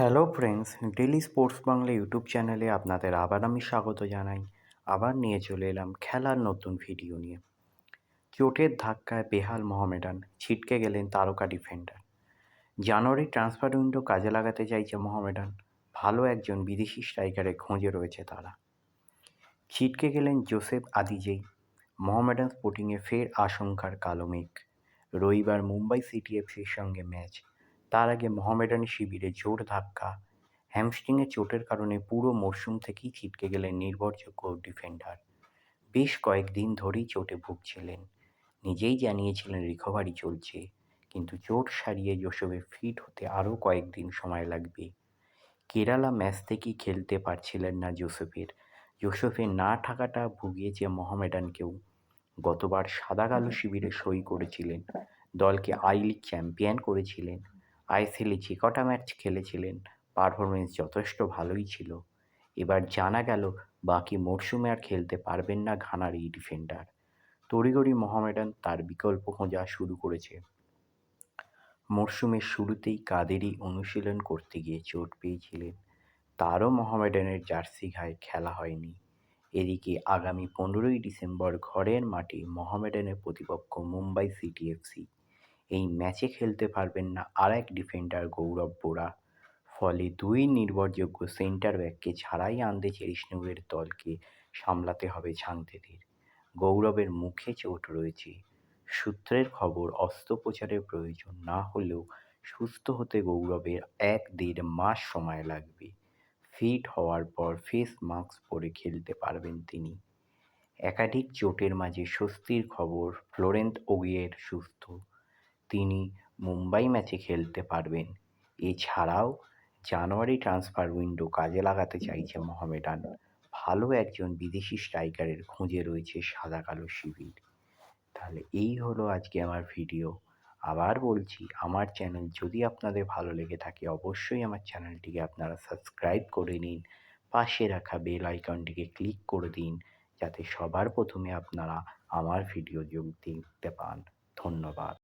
Hello friends daily sports Bangla YouTube চ্যানেলে আপনাদের আবার আমি স্বাগত জানাই। আবার নিয়ে চলে এলাম খেলার নতুন ভিডিও নিয়ে। চোটের ধাক্কায় বেহাল মোহামেডান, ছিটকে গেলেন তারকা ডিফেন্ডার জানুয়ারি ট্রান্সফার উইন্ডো কাজে লাগাতে চাইছে মোহামেডান, ভালো একজন বিদেশি স্ট্রাইকারের খোঁজে রয়েছে তারা। ছিটকে গেলেন জোসেফ আদিজেই মোহামেডান স্পোর্টিংয়ে ফের আশঙ্কার কালো মেঘ। রবিবার মুম্বাই সিটি এফসির সঙ্গে ম্যাচ তার আগে মোহামেডান শিবিরে জোর ধাক্কা। হ্যামস্ট্রিংয়ে চোটের কারণে পুরো মরশুম থেকেই ছিটকে গেলেন নির্ভরযোগ্য ডিফেন্ডার। বেশ কয়েকদিন ধরেই চোটে ভুগছিলেন। নিজেই জানিয়েছিলেন রিকভারি চলছে, কিন্তু চোট সারিয়ে জোসেফের ফিট হতে আরও কয়েকদিন সময় লাগবে। কেরালা ম্যাচ থেকেই খেলতে পারছিলেন না জোসেফের। জোসেফের না থাকাটা ভুগিয়েছে মোহামেডানকেও। গতবার সাদা কালো শিবিরে সই করেছিলেন। দলকে আই লিগ চ্যাম্পিয়ন করেছিলেন। আইএসএলে যে কটা ম্যাচ খেলেছিলেন পারফরমেন্স যথেষ্ট ভালোই ছিল। এবার জানা গেল, বাকি মরশুমে আর খেলতে পারবেন না ঘানার এই ডিফেন্ডার তড়িগড়ি মোহামেডান তার বিকল্প খোঁজা শুরু করেছে। মরশুমের শুরুতেই কাদেরই অনুশীলন করতে গিয়ে চোট পেয়েছিলেন। তারও মোহামেডানের জার্সি গায়ে খেলা হয়নি। এদিকে আগামী পনেরোই ডিসেম্বর ঘরের মাঠে মোহামেডানের প্রতিপক্ষ মুম্বাই সিটি এফসি। এই ম্যাচে খেলতে পারবেন না আর এক ডিফেন্ডার গৌরব বোরা। ফলে দুই নির্ভরযোগ্য সেন্টার ব্যাককে ছাড়াই আনতে চেরিশনুয়ের দলকে সামলাতে হবে ঝাংতেদের গৌরবের মুখে চোট রয়েছে। সূত্রের খবর, অস্ত্রোপচারের প্রয়োজন না হলেও সুস্থ হতে গৌরবের এক দেড় মাস সময় লাগবে। ফিট হওয়ার পর ফেস মাস্ক পরে খেলতে পারবেন তিনি। একাধিক চোটের মাঝে স্বস্তির খবর ফ্লোরেন্ট ওগিয়ের সুস্থ তিনি মুম্বাই ম্যাচে খেলতে পারবেন। এছাড়াও জানুয়ারি ট্রান্সফার উইন্ডো কাজে লাগাতে চাইছে মোহামেডান। ভালো একজন বিদেশি স্ট্রাইকারের খুঁজে রয়েছে সাদা কালো শিবির। তাহলে এই হলো আজকে আমার ভিডিও আবার বলছি, আমার চ্যানেল যদি আপনাদের ভালো লেগে থাকে, অবশ্যই আমার চ্যানেলটিকে আপনারা সাবস্ক্রাইব করে নিন। পাশে রাখা বেল আইকনটিকে ক্লিক করে দিন, যাতে সবার প্রথমে আপনারা আমার ভিডিও যোগ দেখতে পান। ধন্যবাদ।